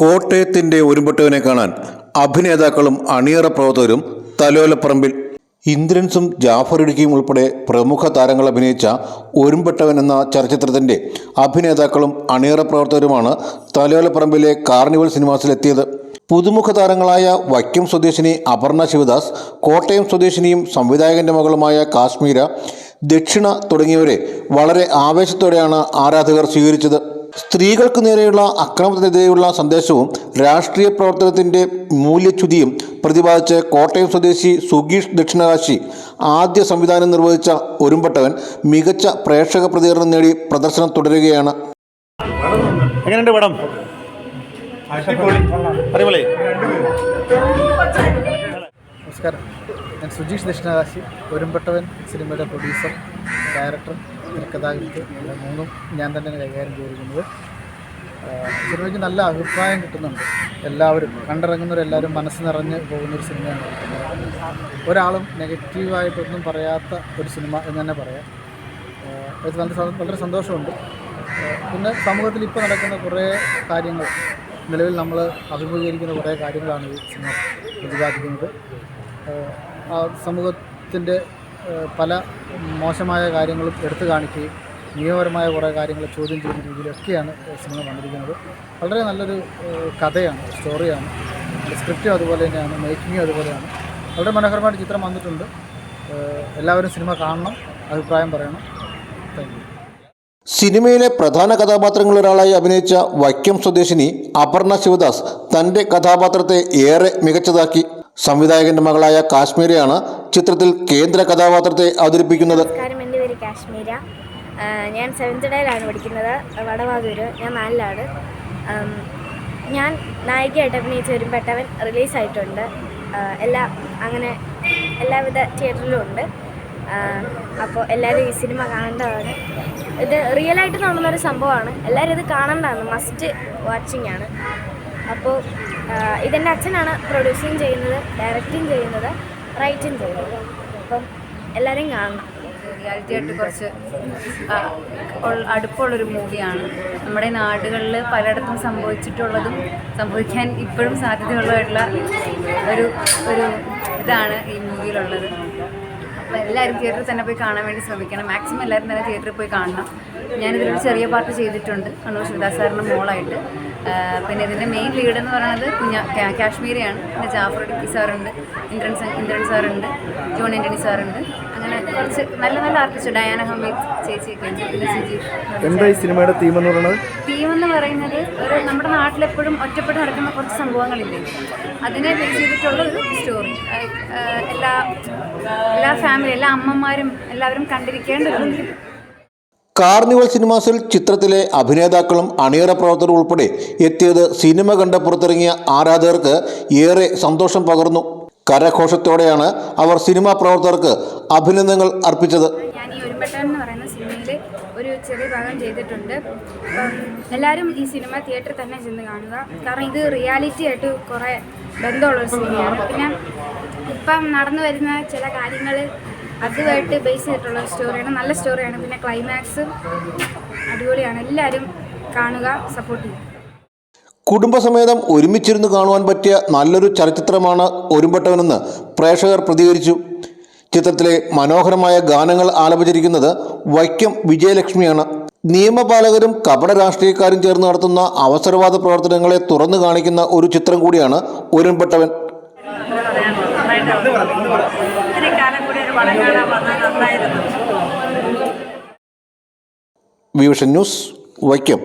കോട്ടയത്തിന്റെ ഒരുമ്പെട്ടവനെ കാണാൻ അഭിനേതാക്കളും അണിയറ പ്രവർത്തകരും തലോലപ്പറമ്പിൽ ഇന്ദ്രൻസും ജാഫർ ഇടുക്കിയും ഉൾപ്പെടെ പ്രമുഖ താരങ്ങൾ അഭിനയിച്ച ഒരുമ്പെട്ടവൻ എന്ന ചലച്ചിത്രത്തിന്റെ അഭിനേതാക്കളും അണിയറ പ്രവർത്തകരുമാണ് തലോലപ്പറമ്പിലെ കാർണിവൽ സിനിമാസിലെത്തിയത്. പുതുമുഖ താരങ്ങളായ വൈക്കം സ്വദേശിനി അപർണ ശിവദാസ് കോട്ടയം സ്വദേശിനിയും സംവിധായകന്റെ മകളുമായ കാശ്മീര ദക്ഷിണ തുടങ്ങിയവരെ വളരെ ആവേശത്തോടെയാണ് ആരാധകർ സ്വീകരിച്ചത്. സ്ത്രീകൾക്ക് നേരെയുള്ള അക്രമത്തിനെതിരെയുള്ള സന്ദേശവും രാഷ്ട്രീയ പ്രവർത്തനത്തിന്റെ മൂല്യച്യുതിയും പ്രതിപാദിച്ച് കോട്ടയം സ്വദേശി സുഗീഷ് ദക്ഷിണകാശി ആദ്യ സംവിധാനം നിർവഹിച്ച ഒരുമ്പട്ടവൻ മികച്ച പ്രേക്ഷക പ്രതികരണം നേടി പ്രദർശനം തുടരുകയാണ്. എങ്ങനെയുണ്ട് പടം അടിപൊളി. നമസ്കാരം. ഞാൻ സുജീഷ് ദക്ഷിണകാശി ഒരുമ്പട്ടവൻ സിനിമയുടെ പ്രൊഡ്യൂസർ ഡയറക്ടർ തിരക്കഥാകൃത്ത് മൂന്നും ഞാൻ തന്നെ കൈകാര്യം ചെയ്തിരിക്കുന്നത്. സിനിമയ്ക്ക് നല്ല അഭിപ്രായം കിട്ടുന്നുണ്ട്. എല്ലാവരും കണ്ടിറങ്ങുന്നവരെല്ലാവരും മനസ്സ് നിറഞ്ഞ് പോകുന്നൊരു സിനിമയാണ് ഒരാളും നെഗറ്റീവായിട്ടൊന്നും പറയാത്ത ഒരു സിനിമ എന്ന് തന്നെ പറയാം. അത് നല്ല വളരെ സന്തോഷമുണ്ട്. പിന്നെ സമൂഹത്തിൽ ഇപ്പോൾ നടക്കുന്ന കുറേ കാര്യങ്ങൾ നിലവിൽ നമ്മൾ അഭിമുഖീകരിക്കുന്ന കുറേ കാര്യങ്ങളാണ് ഈ സിനിമ പ്രതിപാദിക്കുന്നത്. ആ സമൂഹത്തിന്റെ പല മോശമായ കാര്യങ്ങളും എടുത്തു കാണിക്കുകയും നിയമപരമായ കുറേ കാര്യങ്ങൾ ചോദ്യം ചെയ്യുന്ന രീതിയിലൊക്കെയാണ് സിനിമ വന്നിരിക്കുന്നത് വളരെ നല്ലൊരു കഥയാണ് സ്റ്റോറിയാണ് സ്ക്രിപ്റ്റും അതുപോലെ തന്നെയാണ് മേക്കിങ്ങും അതുപോലെയാണ്. വളരെ മനോഹരമായിട്ട് ചിത്രം വന്നിട്ടുണ്ട്. എല്ലാവരും സിനിമ കാണണം അഭിപ്രായം പറയണം. താങ്ക് യു സിനിമയിലെ പ്രധാന കഥാപാത്രങ്ങളിലൊരാളായി അഭിനയിച്ച വൈക്കം സ്വദേശിനി അപർണ ശിവദാസ് തന്റെ കഥാപാത്രത്തെ ഏറെ മികച്ചതാക്കി. സംവിധായകന്റെ മകളായ കാശ്മീരയാണ് ചിത്രത്തിൽ കേന്ദ്ര കഥാപാത്രത്തെ അവതരിപ്പിക്കുന്നത് കാശ്മീര. ഞാൻ സെവൻത് ഡേയിലാണ് പഠിക്കുന്നത്. വടവാതൂര് ഞാൻ നാലിലാണ്. ഞാൻ നായികയായിട്ട് അഭിനയിച്ച ഒരു പെട്ടവൻ റിലീസായിട്ടുണ്ട്. എല്ലാ അങ്ങനെ എല്ലാവിധ തിയേറ്ററിലും ഉണ്ട്. അപ്പോൾ എല്ലാവരും ഈ സിനിമ കാണേണ്ടതാണ്. ഇത് റിയലായിട്ട് നടന്നൊരു സംഭവമാണ്. എല്ലാവരും ഇത് കാണേണ്ടതാണ്. മസ്റ്റ് വാച്ചിങ് ആണ്. അപ്പോൾ ഇതെന്റെ അച്ഛനാണ് പ്രൊഡ്യൂസിങ് ചെയ്യുന്നത് ഡയറക്റ്റിങ് ചെയ്യുന്നത്. റൈറ്റിംഗ് ചെയ്യുന്നത് അപ്പം എല്ലാവരും കാണണം. റിയാലിറ്റി ആയിട്ട് കുറച്ച് അടുപ്പുള്ളൊരു മൂവിയാണ്. നമ്മുടെ നാടുകളിൽ പലയിടത്തും സംഭവിച്ചിട്ടുള്ളതും സംഭവിക്കാൻ ഇപ്പോഴും സാധ്യതയുള്ളതായിട്ടുള്ള ഒരു ഒരു ഇതാണ് ഈ മൂവിയിലുള്ളത്. അപ്പോൾ എല്ലാവരും തിയേറ്ററിൽ തന്നെ പോയി കാണാൻ വേണ്ടി ശ്രമിക്കണം. മാക്സിമം എല്ലാവരും തന്നെ തിയേറ്ററിൽ പോയി കാണണം. ഞാനിതിലൊരു ചെറിയ പാർട്ട് ചെയ്തിട്ടുണ്ട്. കണ്ണൂർ ശിവദാസ് സാറിന്റെ മോളായിട്ട്. പിന്നെ ഇതിന്റെ മെയിൻ ലീഡ് എന്ന് പറയുന്നത് കുഞ്ഞ കാശ്മീരിയാണ്. പിന്നെ ജാഫർ ഡിപ്പി സാറുണ്ട് ഇന്ദ്രൻ ഇന്ദ്രൻ സാറുണ്ട് ജോൺ ആന്റണി സാറുണ്ട്. അങ്ങനെ കുറച്ച് നല്ല നല്ല ആർട്ടിസ്റ്റ് ഡയാന ഹമീദ് ചേച്ചിയൊക്കെ എന്താ ഈ സിനിമയുടെ തീം എന്ന് പറയുന്നത്? തീം എന്ന് പറയുന്നത് ഒരു നമ്മുടെ നാട്ടിലെപ്പോഴും ഒറ്റപ്പെട്ട് നടക്കുന്ന കുറച്ച് സംഭവങ്ങളില്ലേ? അതിനെ ബേസ് ചെയ്തിട്ടുള്ള ഒരു സ്റ്റോറി എല്ലാ എല്ലാ ഫാമിലി എല്ലാ അമ്മമാരും എല്ലാവരും കണ്ടിരിക്കേണ്ട ഒരു. കാർണിവൽ സിനിമാസിൽ ചിത്രത്തിലെ അഭിനേതാക്കളും അണിയറ പ്രവർത്തകരും ഉൾപ്പെടെ എത്തിയത് സിനിമ കണ്ട് പുറത്തിറങ്ങിയ ആരാധകർക്ക് ഏറെ സന്തോഷം പകർന്നു. കരഘോഷത്തോടെയാണ് അവർ സിനിമാ പ്രവർത്തകർക്ക് അഭിനന്ദനങ്ങൾ അർപ്പിച്ചത്. ഞാൻ ഈ സിനിമയിൽ ഒരു ചെറിയ ഭാഗം ചെയ്തിട്ടുണ്ട്. എല്ലാവരും ഈ സിനിമ തിയേറ്ററിൽ തന്നെ ചെന്ന് കാണുക. കാരണം ഇത് റിയാലിറ്റി ആയിട്ട് കുറേ ബന്ധമുള്ളൊരു സിനിമയാണ്. പിന്നെ ഇപ്പം നടന്നു വരുന്ന ചില കാര്യങ്ങൾ അതുമായിട്ട് ബേസ് ചെയ്തിട്ടുള്ള സ്റ്റോറിയാണ് നല്ല സ്റ്റോറിയാണ് പിന്നെ ക്ലൈമാക്സ് അടിപൊളിയാണ്. എല്ലാവരും കാണുക സപ്പോർട്ട് ചെയ്യുക. കുടുംബസമേതം ഒരുമിച്ചിരുന്ന് കാണുവാൻ പറ്റിയ നല്ലൊരു ചലച്ചിത്രമാണ് ഒരുമ്പെട്ടവനെന്ന് പ്രേക്ഷകർ പ്രതികരിച്ചു. ചിത്രത്തിലെ മനോഹരമായ ഗാനങ്ങൾ ആലപിച്ചിരിക്കുന്നത് വൈക്കം വിജയലക്ഷ്മിയാണ്. നിയമപാലകരും കപട രാഷ്ട്രീയക്കാരും ചേർന്ന് നടത്തുന്ന അവസരവാദ പ്രവർത്തനങ്ങളെ തുറന്നു കാണിക്കുന്ന ഒരു ചിത്രം കൂടിയാണ് ഒരുമ്പെട്ടവൻ. വിവിഷൻ ന്യൂസ് വൈക്കം.